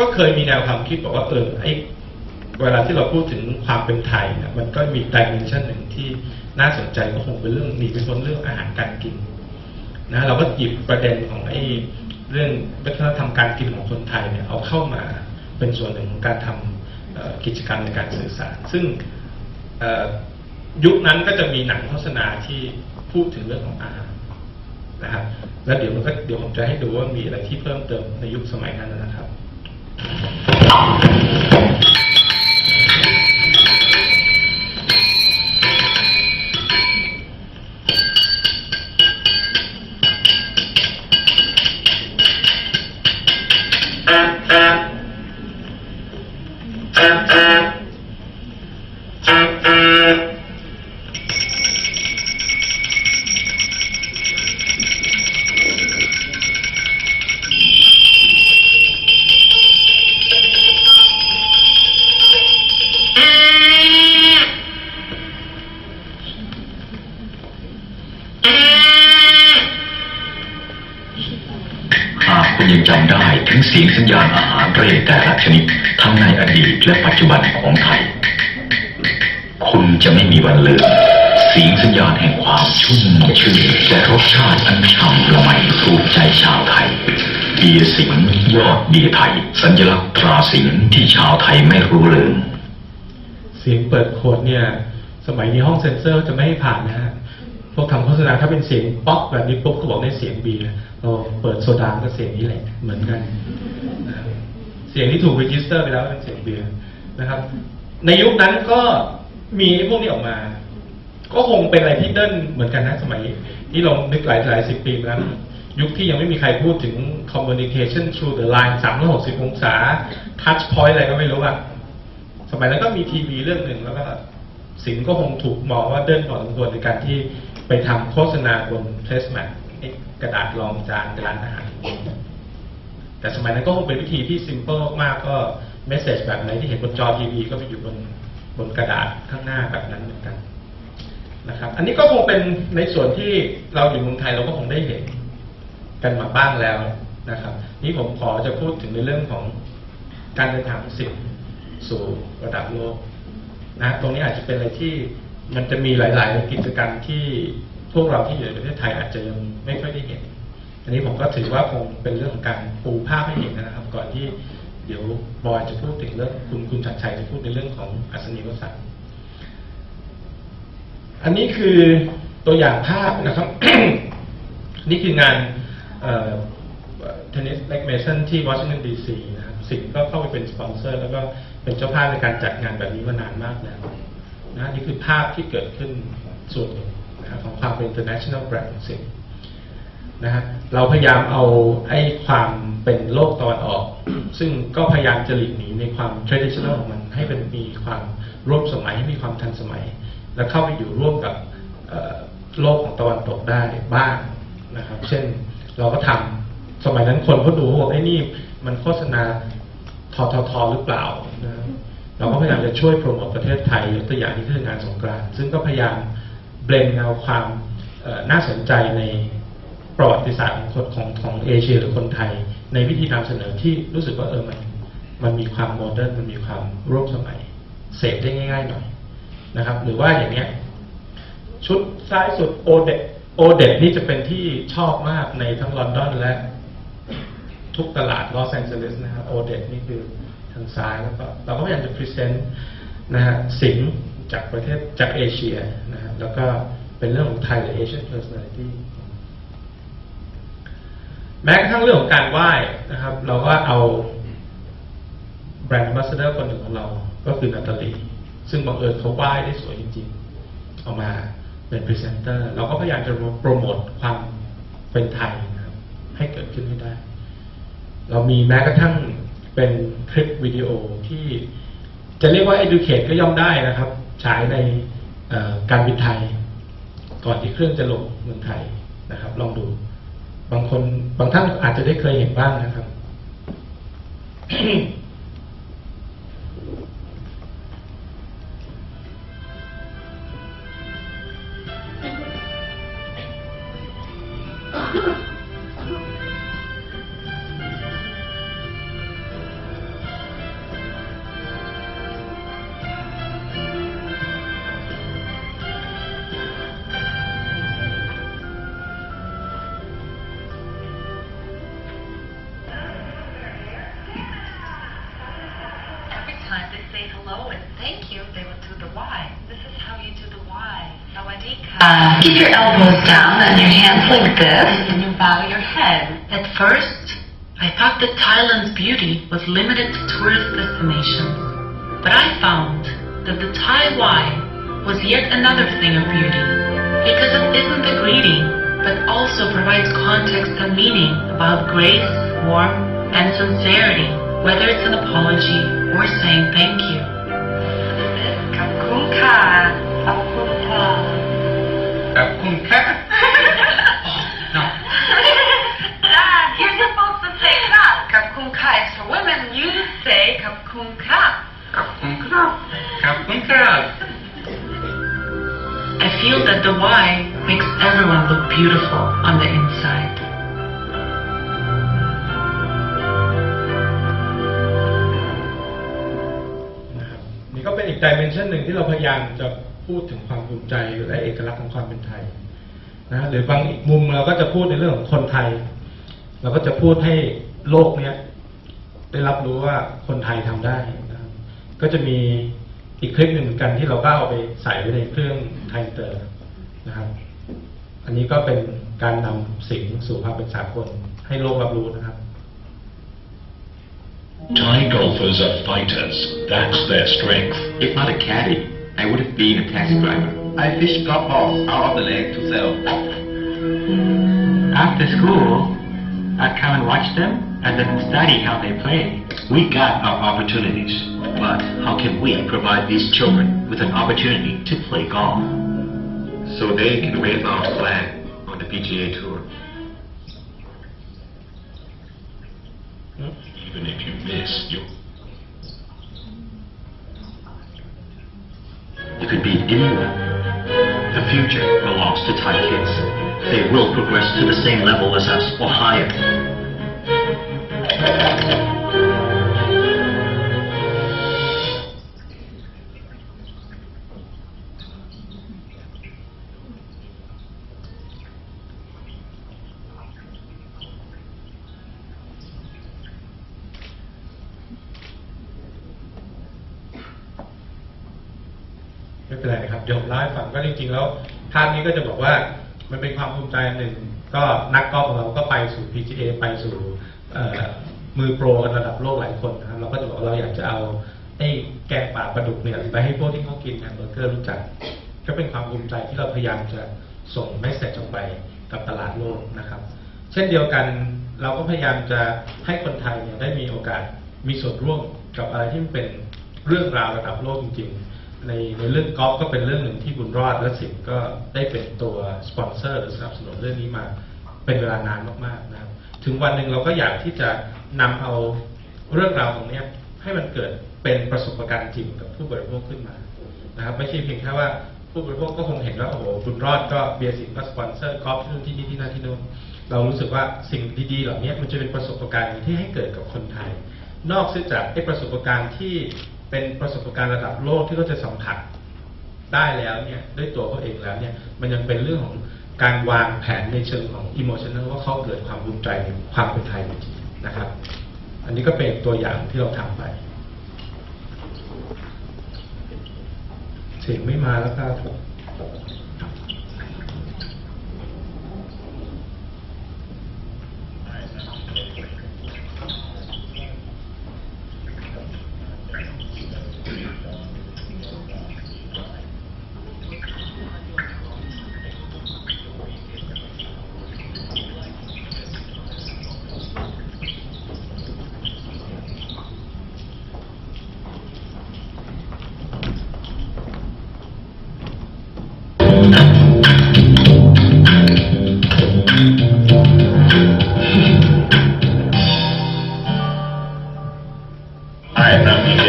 ก็เคยมีแนวความคิดบอกว่าเออไอเวลาที่เราพูดถึงความเป็นไทยเนี่ยมันก็มีดิเมนชันหนึ่งที่น่าสนใจก็คงเป็นเรื่องหนีไปพ้นเรื่องอาหารการกินนะเราก็หยิบประเด็นของไอ้เรื่องวัฒนธรรมการกินของคนไทยเนี่ยเอาเข้ามาเป็นส่วนหนึ่งของการทำเอ่อกิจกรรมในการสื่อสาร ซึ่งยุคนั้นก็จะมีหนังโฆษณาที่พูดถึงเรื่องของอาหารนะครับแล้วเดี๋ยวมันก็เดี๋ยวผมจะให้ดูว่ามีอะไรที่เพิ่มเติมในยุคสมัยนั้นนะครับ Thank you. จำได้ถึงเสียงสัญญาณอาหารเร่แต่ละชนิดทั้งในอดีตและปัจจุบันของไทย คุณจะไม่มีวันลืมเสียงสัญญาณแห่งความชุ่มชื่นและรสชาติอันฉ่ำละไมถูกใจชาวไทย เบียสิงยอดเบียไทย สัญลักษณ์ตราสิงที่ชาวไทยไม่รู้ลืมเสียงเปิดโคดเนี่ย สมัยนี้ห้องเซ็นเซอร์จะไม่ให้ผ่านนะฮะ พวกทำโฆษณาถ้าเป็นเสียงป๊อกแบบนี้ปุ๊บก็บอกในเสียงเบียร์เราเปิดโซดาก็เสียงนี้แหละเหมือนกัน เสียงที่ถูกรีจิสเตอร์ไปแล้วเป็นเสียงเบียร์นะครับ ในยุคนั้นก็มีพวกนี้ออกมา ก็คงเป็นอะไรที่เดินเหมือนกันนะสมัย ที่เรานึกหลายหลายสิบปีมาแล้วยุคที่ยังไม่มีใครพูดถึง communication through the line 360 องศา touch point อะไรก็ไม่รู้อะสมัยนั้นก็มีทีวีเรื่องหนึ่งแล้วก็สิงก็คงถูกมองว่าเดินก่อนสมควรในการที่ ไปทำโฆษณาบนเพลสแมทกระดาษรองจานในร้านอาหาร แต่สมัยนั้นก็คงเป็นวิธีที่ซิมเ l ิลมากก็เมสเซจแบบไหนที่เห็นบนจอทีวีก็ไปอยู่บนบนกระดาษข้างหน้าแบบนั้นเหมือนกันนะครับ อันนี้ก็คงเป็นในส่วนที่เราอยู่เมืองไทยเราก็คงได้เห็นกันมาบ้างแล้วนะครับ นี่ผมขอจะพูดถึงในเรื่องของการเดินทางของสิ่งสู่ระดับโลกนะตรงนี้อาจจะเป็นอะไรที่ มันจะมีหลาย ๆ กิจกรรมที่พวกเราที่อยู่ในประเทศไทยอาจจะยังไม่ค่อยได้เห็น อันนี้ผมก็ถือว่าคงเป็นเรื่องของการปูภาพให้เห็นนะครับ ก่อนที่เดี๋ยวบอยจะพูดถึงเรื่องคุณคุณชัดชัยจะพูดในเรื่องของอัศนีวสันต์อันนี้คือตัวอย่างภาพนะครับ นี่คืองานเทนนิสเล็กเมสันที่วอชิงตันดีซีนะครับ สิงก็เข้าไปเป็นสปอนเซอร์ แล้วก็เป็นเจ้าภาพในการจัดงานแบบนี้มานานมากแล้ว นะนี่คือภาพที่เกิดขึ้นส่วนหนึ่งนะครับของความเป็น international brand ของสิ่งนะฮะเราพยายามเอาไอ้ความเป็นโลกตะวันออก ซึ่งก็พยายามจะหลีกหนีในความ traditional ของมันให้เป็นมีความร่วมสมัยให้มีความทันสมัย และเข้าไปอยู่ร่วมกับโลกของตะวันตกได้บ้างนะครับ เช่นเราก็ทำสมัยนั้นคนเขาดูเขาไอ้นี่มันโฆษณาทอทอทอหรือเปล่านะ เราก็พยายามจะช่วยโปรโมทประเทศไทยยกตัวอย่างที่คืองานสงกรานต์ซึ่งก็พยายามเบลนเอาความน่าสนใจในประวัติศาสตร์ของคนของของเอเชียหรือคนไทย ในวิธีนำเสนอที่รู้สึกว่าเออมันมันมีความโมเดิร์นมันมีความร่วมสมัยเสพได้ง่าย ๆ หน่อยนะครับ หรือว่าอย่างเนี้ยชุดซ้ายสุดโอเดโอเดนี่จะเป็นที่ชอบมากในทั้งลอนดอนและทุกตลาดลอสแองเจลิสนะครับโอเดนี่คือ ทางซ้ายแล้วก็เราก็พยายามจะพรีเซนต์นะฮะสิงจากประเทศจากเอเชียนะครับแล้วก็เป็นเรื่องของไทยหรือเอเชีย personality แม้กระทั่งเรื่องของการไหว้นะครับ เราก็เอาแบรนด์ a m b a s s a d o r คนหนึ่งของเรา ก็คือนาตาลีซึ่งบังเอิญเขาไหว้ได้สวยจริงๆ เอามาเป็นพรีเซนเตอร์เราก็พยายามจะโปรโมทความเป็นไทยนะครับให้เกิดขึ้นให้ได้ เรามีแม้กระทั่ง เป็นคลิปวิดีโอที่จะเรียกว่า educate ก็ย่อมได้นะครับ ฉายในการบินไทย ก่อนที่เครื่องจะลงเมืองไทยนะครับ ลองดู บางคนบางท่านอาจจะได้เคยเห็นบ้างนะครับ Uh, keep your elbows down and your hands like this. and you bow your head. At first, I thought that Thailand's beauty was limited to tourist destinations. But I found that the Thai Y was yet another thing of beauty. Because it isn't a greeting, but also provides context and meaning about grace, warmth, and sincerity, whether it's an apology or saying thank you. Kapkunka. Kapkunka. ครับคุณค่ะ no Dad, you're supposed to say that. Kapkunka. If for women, you say kapkunka. ครับคุณครับครับคุณครับ I feel that the Y makes everyone look beautiful on the inside. นะครับนี่ก็เป็นอีกดิเมนชันหนึ่งที่เราพยายามจะ พูดถึงความภูมิใจและเอกลักษณ์ของความเป็นไทยนะหรือบางอีกมุมเราก็จะพูดในเรื่องของคนไทย เราก็จะพูดให้โลกเนี้ยได้รับรู้ว่าคนไทยทำได้นะครับก็จะมีอีกคลิปหนึ่งเหมือนกันที่เราก็เอาไปใส่ไว้ในเครื่องไทยอินเตอร์นะครับ อันนี้ก็เป็นการนำสิ่งสู่ความเป็นสากลให้โลกรับรู้นะครับ Thai golfers are fighters. That's their strength. If not a caddy, I would have been a taxi driver. I fish golf balls out of the lake to sell. After school, I'd come and watch them and then study how they play. We got our opportunities, but how can we provide these children with an opportunity to play golf? So they can wave our flag on the PGA Tour. Even if you miss, you It could be anyone. The future belongs to Thai kids. They will progress to the same level as us or higher. ไม่เป็นไรครับเดี๋ยวผมเล่าให้ฟังก็จริงๆแล้วภาพนี้ก็จะบอกว่ามันเป็นความภูมิใจอันหนึ่ง ก็นักกอล์ฟของเราก็ไปสู่ PGA ไปสู่มือโปรกันระดับโลกหลายคนนะครับเราก็จะบอกว่าเราอยากจะเอาไอ้แกงป่าปลาดุกเนี่ยไปให้พวกที่เขากินแฮมเบอร์เกอร์รู้จัก ก็เป็นความภูมิใจที่เราพยายามจะส่งเมสเซจออกไปกับตลาดโลกนะครับ เช่นเดียวกันเราก็พยายามจะให้คนไทยเนี่ยได้มีโอกาสมีส่วนร่วมกับอะไรที่มันเป็นเรื่องราวระดับโลกจริงๆ ในในเรื่องกอล์ฟก็เป็นเรื่องหนึ่งที่บุญรอดและสิงห์ก็ได้เป็นตัวสปอนเซอร์หรือสนับสนุนเรื่องนี้มาเป็นเวลานานมากๆนะครับ ถึงวันหนึ่งเราก็อยากที่จะนำเอาเรื่องราวตรงเนี้ยให้มันเกิดเป็นประสบการณ์จริงกับผู้บริโภคขึ้นมานะครับ ไม่ใช่เพียงแค่ว่าผู้บริโภคก็คงเห็นว่าโอ้โหบุญรอดก็เบียร์สิงห์ก็สปอนเซอร์กอล์ฟที่นู่นที่นี่ที่นั่นที่นู่นเรารู้สึกว่าสิ่งดีๆ เหล่านี้มันจะเป็นประสบการณ์ที่ให้เกิดกับคนไทย นอกเสียจากไอ้ประสบการณ์ที่ เป็นประสบการณ์ระดับโลกที่เขาจะสัมผัสได้แล้วเนี่ยด้วยตัวเขาเองแล้วเนี่ยมันยังเป็นเรื่องของการวางแผนในเชิงของอิโมชัน a l ว่าเขาเกิดความภูมิใจในความเป็นไทยนะครับ อันนี้ก็เป็นตัวอย่างที่เราทำไปเสียงไม่มาแล้วครับ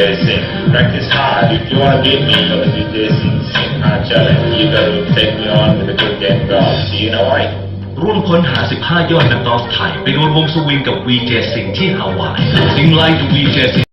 DJ sing. Practice hard. If you want to beat me for the DJ sing, Sing Hard Challenge, you got to take me on with a good game golf. Do you know why? ร่วมค้นหา 15 ยอดนักกอล์ฟไทย ไปดวลวงสวิงกับ VJ สิงห์ที่ฮาวายสิงห์ไลท์ VJ สิงห์